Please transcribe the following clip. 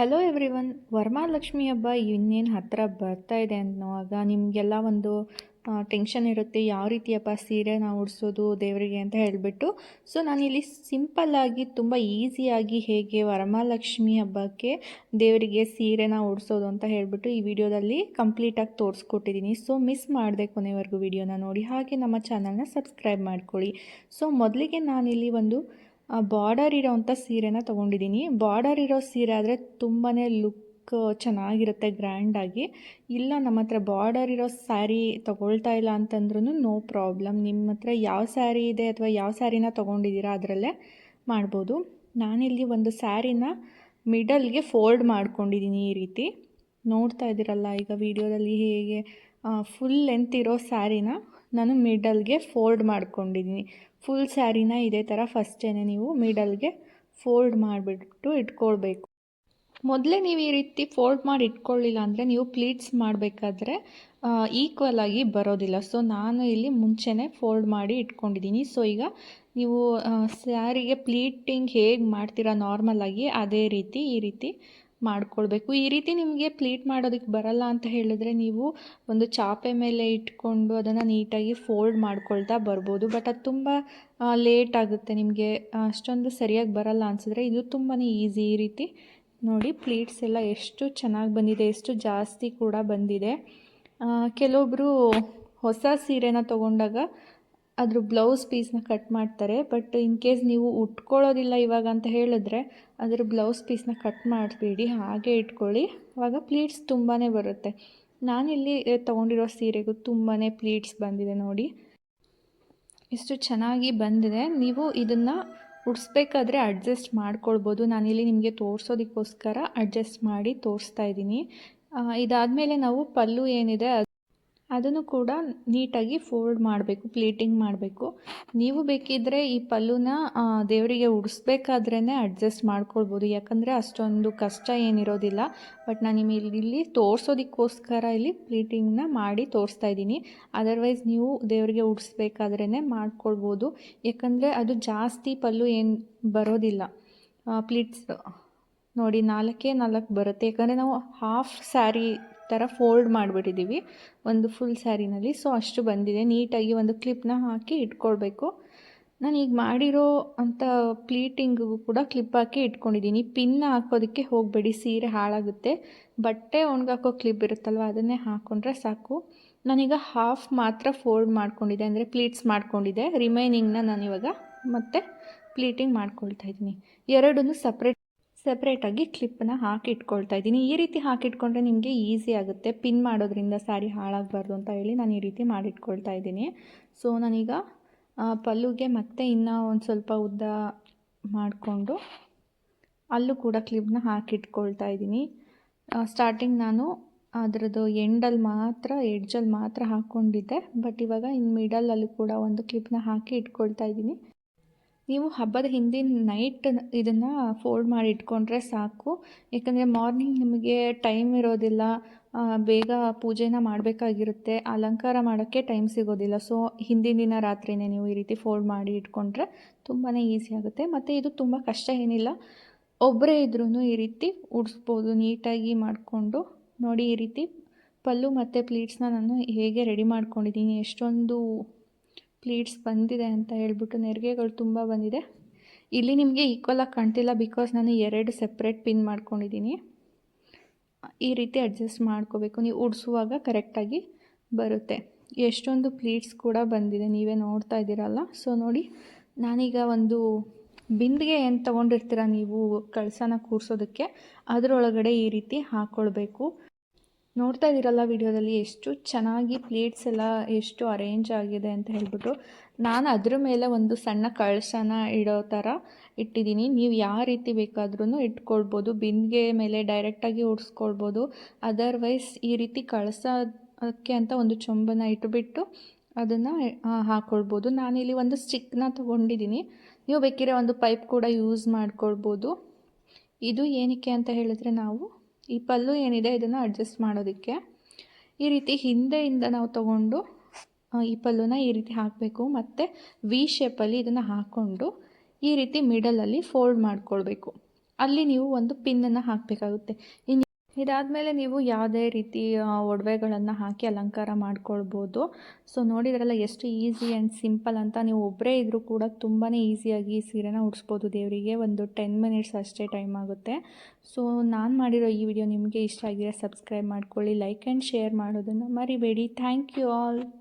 Hello everyone Varamahalakshmi ಹಬ್ಬ ಇನ್ನೇನು ಹತ್ತಿರ ಬರ್ತಾ ಇದೆ ಅನ್ನೋವಾಗ ನಿಮಗೆಲ್ಲ ಒಂದು ಟೆನ್ಷನ್ ಇರುತ್ತೆ ಯಾವ ರೀತಿ ಹಬ್ಬ ಸೀರೆ ನಾವು ಉಡಿಸೋದು ದೇವರಿಗೆ ಅಂತ ಹೇಳಿಬಿಟ್ಟು. ಸೊ ನಾನಿಲ್ಲಿ ಸಿಂಪಲ್ಲಾಗಿ ತುಂಬ ಈಸಿಯಾಗಿ ಹೇಗೆ ವರಮಹಾಲಕ್ಷ್ಮಿ ಹಬ್ಬಕ್ಕೆ ದೇವರಿಗೆ ಸೀರೆನ ಉಡಿಸೋದು ಅಂತ ಹೇಳಿಬಿಟ್ಟು ಈ ವಿಡಿಯೋದಲ್ಲಿ ಕಂಪ್ಲೀಟಾಗಿ ತೋರಿಸ್ಕೊಟ್ಟಿದ್ದೀನಿ ಸೊ ಮಿಸ್ ಮಾಡಿದೆ ಕೊನೆವರೆಗೂ ವಿಡಿಯೋನ ನೋಡಿ, ಹಾಗೆ ನಮ್ಮ ಚಾನಲ್ನ ಸಬ್ಸ್ಕ್ರೈಬ್ ಮಾಡ್ಕೊಳ್ಳಿ. ಸೊ ಮೊದಲಿಗೆ ನಾನಿಲ್ಲಿ ಒಂದು ಬಾರ್ಡರ್ ಇರೋವಂಥ ಸೀರೆನ ತೊಗೊಂಡಿದ್ದೀನಿ. ಬಾರ್ಡರ್ ಇರೋ ಸೀರೆ ಆದರೆ ತುಂಬಾ ಲುಕ್ ಚೆನ್ನಾಗಿರುತ್ತೆ ಗ್ರ್ಯಾಂಡಾಗಿ ಇಲ್ಲ, ನಮ್ಮ ಹತ್ರ ಬಾರ್ಡರ್ ಇರೋ ಸ್ಯಾರಿ ತೊಗೊಳ್ತಾ ಇಲ್ಲ ಅಂತಂದ್ರೂ ನೋ ಪ್ರಾಬ್ಲಮ್ ನಿಮ್ಮ ಹತ್ರ ಯಾವ ಸ್ಯಾರಿ ಇದೆ ಅಥವಾ ಯಾವ ಸ್ಯಾರಿನ ತೊಗೊಂಡಿದ್ದೀರಾ ಅದರಲ್ಲೇ ಮಾಡ್ಬೋದು. ನಾನಿಲ್ಲಿ ಒಂದು ಸ್ಯಾರಿನ ಮಿಡಲ್ಗೆ ಫೋಲ್ಡ್ ಮಾಡ್ಕೊಂಡಿದ್ದೀನಿ ಈ ರೀತಿ. ನೋಡ್ತಾ ಇದ್ದೀರಲ್ಲ ಈಗ ವಿಡಿಯೋದಲ್ಲಿ ಹೇಗೆ ಫುಲ್ ಲೆಂತ್ ಇರೋ ಸ್ಯಾರಿನ ನಾನು ಮಿಡಲ್ಗೆ ಫೋಲ್ಡ್ ಮಾಡ್ಕೊಂಡಿದ್ದೀನಿ. ಫುಲ್ ಸ್ಯಾರಿನ ಇದೇ ಥರ ಫಸ್ಟೇ ನೀವು ಮಿಡಲ್ಗೆ ಫೋಲ್ಡ್ ಮಾಡಿಬಿಟ್ಟು ಇಟ್ಕೊಳ್ಬೇಕು. ಮೊದಲೇ ನೀವು ಈ ರೀತಿ ಫೋಲ್ಡ್ ಮಾಡಿ ಇಟ್ಕೊಳ್ಳಿಲ್ಲ ಅಂದರೆ ನೀವು ಪ್ಲೀಟ್ಸ್ ಮಾಡಬೇಕಾದ್ರೆ ಈಕ್ವಲ್ ಆಗಿ ಬರೋದಿಲ್ಲ. ಸೊ ನಾನು ಇಲ್ಲಿ ಮುಂಚೆನೇ ಫೋಲ್ಡ್ ಮಾಡಿ ಇಟ್ಕೊಂಡಿದ್ದೀನಿ. ಸೊ ಈಗ ನೀವು ಸ್ಯಾರಿಗೆ ಪ್ಲೀಟಿಂಗ್ ಹೇಗೆ ಮಾಡ್ತೀರಾ ನಾರ್ಮಲಾಗಿ ಅದೇ ರೀತಿ ಈ ರೀತಿ ಮಾಡ್ಕೊಳ್ಬೇಕು ಈ ರೀತಿ ನಿಮಗೆ ಪ್ಲೀಟ್ ಮಾಡೋದಕ್ಕೆ ಬರಲ್ಲ ಅಂತ ಹೇಳಿದ್ರೆ ನೀವು ಒಂದು ಚಾಪೆ ಮೇಲೆ ಇಟ್ಕೊಂಡು ಅದನ್ನು ನೀಟಾಗಿ ಫೋಲ್ಡ್ ಮಾಡ್ಕೊಳ್ತಾ ಬರ್ಬೋದು. ಬಟ್ ಅದು ತುಂಬ ಲೇಟ್ ಆಗುತ್ತೆ ನಿಮಗೆ. ಅಷ್ಟೊಂದು ಸರಿಯಾಗಿ ಬರಲ್ಲ ಅನಿಸಿದ್ರೆ ಇದು ತುಂಬಾ ಈಸಿ ಈ ರೀತಿ. ನೋಡಿ ಪ್ಲೀಟ್ಸ್ ಎಲ್ಲ ಎಷ್ಟು ಚೆನ್ನಾಗಿ ಬಂದಿದೆ, ಎಷ್ಟು ಜಾಸ್ತಿ ಕೂಡ ಬಂದಿದೆ. ಕೆಲವೊಬ್ಬರು ಹೊಸ ಸೀರೆನ ತೊಗೊಂಡಾಗ ಅದ್ರ ಬ್ಲೌಸ್ ಪೀಸ್ನ ಕಟ್ ಮಾಡ್ತಾರೆ. ಬಟ್ ಇನ್ ಕೇಸ್ ನೀವು ಉಟ್ಕೊಳ್ಳೋದಿಲ್ಲ ಇವಾಗ ಅಂತ ಹೇಳಿದ್ರೆ ಅದ್ರ ಬ್ಲೌಸ್ ಪೀಸ್ನ ಕಟ್ ಮಾಡಬೇಡಿ. ಹಾಗೆ ಇಟ್ಕೊಳ್ಳಿ. ಆವಾಗ ಪ್ಲೀಟ್ಸ್ ತುಂಬಾ ಬರುತ್ತೆ. ನಾನಿಲ್ಲಿ ತೊಗೊಂಡಿರೋ ಸೀರೆಗೂ ತುಂಬಾ ಪ್ಲೀಟ್ಸ್ ಬಂದಿದೆ ನೋಡಿ. ಇಷ್ಟು ಚೆನ್ನಾಗಿ ಬಂದಿದೆ. ನೀವು ಇದನ್ನು ಉಡಿಸ್ಬೇಕಾದ್ರೆ ಅಡ್ಜಸ್ಟ್ ಮಾಡ್ಕೊಳ್ಬೋದು. ನಾನಿಲ್ಲಿ ನಿಮಗೆ ತೋರಿಸೋದಕ್ಕೋಸ್ಕರ ಅಡ್ಜಸ್ಟ್ ಮಾಡಿ ತೋರಿಸ್ತಾ ಇದ್ದೀನಿ. ಇದಾದಮೇಲೆ ನಾವು ಪಲ್ಲು ಏನಿದೆ ಅದನ್ನು ಕೂಡ ನೀಟಾಗಿ ಫೋಲ್ಡ್ ಮಾಡಬೇಕು ಪ್ಲೀಟಿಂಗ್ ಮಾಡಬೇಕು. ನೀವು ಬೇಕಿದ್ದರೆ ಈ ಪಲ್ಲುನ ದೇವರಿಗೆ ಉಡಿಸ್ಬೇಕಾದ್ರೇ ಅಡ್ಜಸ್ಟ್ ಮಾಡ್ಕೊಳ್ಬೋದು. ಯಾಕಂದರೆ ಅಷ್ಟೊಂದು ಕಷ್ಟ ಏನಿರೋದಿಲ್ಲ. ಬಟ್ ನಾನು ನಿಮಗೆ ಇಲ್ಲಿ ತೋರಿಸೋದಕ್ಕೋಸ್ಕರ ಇಲ್ಲಿ ಪ್ಲೀಟಿಂಗ್ನ ಮಾಡಿ ತೋರಿಸ್ತಾ ಇದ್ದೀನಿ. ಅದರ್ವೈಸ್ ನೀವು ದೇವರಿಗೆ ಉಡಿಸ್ಬೇಕಾದ್ರೇ ಮಾಡ್ಕೊಳ್ಬೋದು. ಯಾಕಂದರೆ ಅದು ಜಾಸ್ತಿ ಪಲ್ಲು ಏನು ಬರೋದಿಲ್ಲ. ಪ್ಲೀಟ್ಸ್ ನೋಡಿ ನಾಲ್ಕೇ ನಾಲ್ಕು ಬರುತ್ತೆ. ಯಾಕಂದರೆ ನಾವು ಹಾಫ್ ಸ್ಯಾರಿ ಥರ ಫೋಲ್ಡ್ ಮಾಡಿಬಿಟ್ಟಿದ್ದೀವಿ ಒಂದು ಫುಲ್ ಸ್ಯಾರಿನಲ್ಲಿ. ಸೊ ಅಷ್ಟು ಬಂದಿದೆ. ನೀಟಾಗಿ ಒಂದು ಕ್ಲಿಪ್ನ ಹಾಕಿ ಇಟ್ಕೊಳ್ಬೇಕು. ನಾನು ಈಗ ಮಾಡಿರೋ ಅಂಥ ಪ್ಲೀಟಿಂಗಿಗೂ ಕೂಡ ಕ್ಲಿಪ್ ಹಾಕಿ ಇಟ್ಕೊಂಡಿದ್ದೀನಿ. ಪಿನ್ ಹಾಕೋದಕ್ಕೆ ಹೋಗಬೇಡಿ. ಸೀರೆ ಹಾಳಾಗುತ್ತೆ. ಬಟ್ಟೆ ಒಣಗಾಕೋ ಕ್ಲಿಪ್ ಇರುತ್ತಲ್ವ, ಅದನ್ನೇ ಹಾಕ್ಕೊಂಡ್ರೆ ಸಾಕು. ನಾನೀಗ ಹಾಫ್ ಮಾತ್ರ ಫೋಲ್ಡ್ ಮಾಡ್ಕೊಂಡಿದ್ದೆ. ಅಂದರೆ ಪ್ಲೀಟ್ಸ್ ಮಾಡ್ಕೊಂಡಿದ್ದೆ. ರಿಮೈನಿಂಗ್ನ ನಾನಿವಾಗ ಮತ್ತೆ ಪ್ಲೀಟಿಂಗ್ ಮಾಡ್ಕೊಳ್ತಾ ಇದ್ದೀನಿ. ಎರಡನ್ನೂ ಸಪ್ರೇಟ್ ಸೆಪ್ರೇಟಾಗಿ ಕ್ಲಿಪ್ಪನ್ನ ಹಾಕಿ ಇಟ್ಕೊಳ್ತಾ ಇದ್ದೀನಿ. ಈ ರೀತಿ ಹಾಕಿಟ್ಕೊಂಡ್ರೆ ನಿಮಗೆ ಈಸಿ ಆಗುತ್ತೆ. ಪಿನ್ ಮಾಡೋದ್ರಿಂದ ಸ್ಯಾರಿ ಹಾಳಾಗಬಾರ್ದು ಅಂತ ಹೇಳಿ ನಾನು ಈ ರೀತಿ ಮಾಡಿಟ್ಕೊಳ್ತಾ ಇದ್ದೀನಿ. ಸೊ ನಾನೀಗ ಪಲ್ಲುಗೆ ಮತ್ತೆ ಇನ್ನೂ ಒಂದು ಸ್ವಲ್ಪ ಉದ್ದ ಮಾಡಿಕೊಂಡು ಅಲ್ಲೂ ಕೂಡ ಕ್ಲಿಪ್ನ ಹಾಕಿಟ್ಕೊಳ್ತಾ ಇದ್ದೀನಿ. ಸ್ಟಾರ್ಟಿಂಗ್ ನಾನು ಅದರದ್ದು ಎಂಡಲ್ಲಿ ಮಾತ್ರ ಎಡ್ಜಲ್ಲಿ ಮಾತ್ರ ಹಾಕ್ಕೊಂಡಿದ್ದೆ ಬಟ್ ಇವಾಗ ಇನ್ನು ಮಿಡಲಲ್ಲೂ ಕೂಡ ಒಂದು ಕ್ಲಿಪ್ನ ಹಾಕಿ ಇಟ್ಕೊಳ್ತಾ ಇದ್ದೀನಿ. ನೀವು ಹಬ್ಬದ ಹಿಂದಿನ ನೈಟ್ ಇದನ್ನು ಫೋಲ್ಡ್ ಮಾಡಿ ಇಟ್ಕೊಂಡ್ರೆ ಸಾಕು. ಯಾಕಂದರೆ ಮಾರ್ನಿಂಗ್ ನಿಮಗೆ ಟೈಮ್ ಇರೋದಿಲ್ಲ ಬೇಗ ಪೂಜೆನ ಮಾಡಬೇಕಾಗಿರುತ್ತೆ. ಅಲಂಕಾರ ಮಾಡೋಕ್ಕೆ ಟೈಮ್ ಸಿಗೋದಿಲ್ಲ. ಸೊ ಹಿಂದಿನ ದಿನ ರಾತ್ರಿಯೇ ನೀವು ಈ ರೀತಿ ಫೋಲ್ಡ್ ಮಾಡಿ ಇಟ್ಕೊಂಡ್ರೆ ತುಂಬಾ ಈಸಿ ಆಗುತ್ತೆ. ಮತ್ತು ಇದು ತುಂಬ ಕಷ್ಟ ಏನಿಲ್ಲ. ಒಬ್ಬರೇ ಇದ್ರೂ ಈ ರೀತಿ ಉಡಿಸ್ಬೋದು. ನೀಟಾಗಿ ಮಾಡಿಕೊಂಡು ನೋಡಿ ಈ ರೀತಿ ಪಲ್ಲು ಮತ್ತು ಪ್ಲೀಟ್ಸ್ನ ನಾನು ಹೇಗೆ ರೆಡಿ ಮಾಡ್ಕೊಂಡಿದ್ದೀನಿ. ಎಷ್ಟೊಂದು ಪ್ಲೀಟ್ಸ್ ಬಂದಿದೆ ಅಂತ ಹೇಳ್ಬಿಟ್ಟು ನೆರಿಗೆಗಳು ತುಂಬ ಬಂದಿದೆ. ಇಲ್ಲಿ ನಿಮಗೆ ಈಕ್ವಲ್ ಆಗಿ ಕಾಣ್ತಿಲ್ಲ ಬಿಕಾಸ್ ನಾನು ಎರಡು ಸೆಪ್ರೇಟ್ ಪಿನ್ ಮಾಡ್ಕೊಂಡಿದ್ದೀನಿ. ಈ ರೀತಿ ಅಡ್ಜಸ್ಟ್ ಮಾಡ್ಕೋಬೇಕು. ನೀವು ಉಡಿಸುವಾಗ ಕರೆಕ್ಟಾಗಿ ಬರುತ್ತೆ. ಎಷ್ಟೊಂದು ಪ್ಲೀಟ್ಸ್ ಕೂಡ ಬಂದಿದೆ. ನೀವೇ ನೋಡ್ತಾ ಇದ್ದೀರಲ್ಲ. ಸೊ ನೋಡಿ, ನಾನೀಗ ಒಂದು ಬಿಂದಿಗೆ ಏನು ತೊಗೊಂಡಿರ್ತೀರ ನೀವು ಕಳಸನ ಕೂರಿಸೋದಕ್ಕೆ, ಅದರೊಳಗಡೆ ಈ ರೀತಿ ಹಾಕ್ಕೊಳ್ಬೇಕು ನೋಡ್ತಾ ಇದ್ದೀರಲ್ಲ ವಿಡಿಯೋದಲ್ಲಿ ಎಷ್ಟು ಚೆನ್ನಾಗಿ ಪ್ಲೇಟ್ಸ್ ಎಲ್ಲ ಎಷ್ಟು ಅರೇಂಜ್ ಆಗಿದೆ ಅಂತ ಹೇಳ್ಬಿಟ್ಟು. ನಾನು ಅದ್ರ ಮೇಲೆ ಒಂದು ಸಣ್ಣ ಕಳಶನ ಇಡೋ ಥರ ಇಟ್ಟಿದ್ದೀನಿ. ನೀವು ಯಾವ ರೀತಿ ಬೇಕಾದ್ರೂ ಇಟ್ಕೊಳ್ಬೋದು. ಬಿಂದಿಗೆ ಮೇಲೆ ಡೈರೆಕ್ಟಾಗಿ ಓಡಿಸ್ಕೊಳ್ಬೋದು ಅದರ್ವೈಸ್ ಈ ರೀತಿ ಕಳಸಕ್ಕೆ ಅಂತ ಒಂದು ಚೊಂಬನ ಇಟ್ಬಿಟ್ಟು ಅದನ್ನು ಹಾಕ್ಕೊಳ್ಬೋದು ನಾನಿಲ್ಲಿ ಒಂದು ಸ್ಟಿಕ್ನ ತೊಗೊಂಡಿದ್ದೀನಿ. ನೀವು ಬೇಕಿರೋ ಒಂದು ಪೈಪ್ ಕೂಡ ಯೂಸ್ ಮಾಡ್ಕೊಳ್ಬೋದು. ಇದು ಏನಕ್ಕೆ ಅಂತ ಹೇಳಿದ್ರೆ ನಾವು ಈ ಪಲ್ಲು ಏನಿದೆ ಇದನ್ನು ಅಡ್ಜಸ್ಟ್ ಮಾಡೋದಕ್ಕೆ. ಈ ರೀತಿ ಹಿಂದೆಯಿಂದ ನಾವು ತಗೊಂಡು ಈ ಪಲ್ಲುನ ಈ ರೀತಿ ಹಾಕಬೇಕು. ಮತ್ತು ವಿ ಶೇಪಲ್ಲಿ ಇದನ್ನು ಹಾಕ್ಕೊಂಡು ಈ ರೀತಿ ಮಿಡಲಲ್ಲಿ ಫೋಲ್ಡ್ ಮಾಡ್ಕೊಳ್ಬೇಕು. ಅಲ್ಲಿ ನೀವು ಒಂದು ಪಿನ್ನನ್ನು ಹಾಕಬೇಕಾಗುತ್ತೆ. ಇನ್ನು ಇದಾದಮೇಲೆ ನೀವು ಯಾವುದೇ ರೀತಿ ಒಡವೆಗಳನ್ನು ಹಾಕಿ ಅಲಂಕಾರ ಮಾಡ್ಕೊಳ್ಬೋದು. ಸೊ, ನೋಡಿದ್ರಲ್ಲ ಎಷ್ಟು ಈಸಿ ಆ್ಯಂಡ್ ಸಿಂಪಲ್ ಅಂತ. ನೀವು ಒಬ್ಬರೇ ಇದ್ದರೂ ಕೂಡ ತುಂಬಾ ಈಸಿಯಾಗಿ ಸೀರೆನ ಉಡಿಸ್ಬೋದು ದೇವರಿಗೆ. ಒಂದು ಟೆನ್ ಮಿನಿಟ್ಸ್ ಅಷ್ಟೇ ಟೈಮ್ ಆಗುತ್ತೆ. ಸೊ, ನಾನು ಮಾಡಿರೋ ಈ ವಿಡಿಯೋ ನಿಮಗೆ ಇಷ್ಟ ಆಗಿದ್ರೆ ಸಬ್ಸ್ಕ್ರೈಬ್ ಮಾಡ್ಕೊಳ್ಳಿ, ಲೈಕ್ ಆ್ಯಂಡ್ ಶೇರ್ ಮಾಡೋದನ್ನು ಮರಿಬೇಡಿ. Thank you all.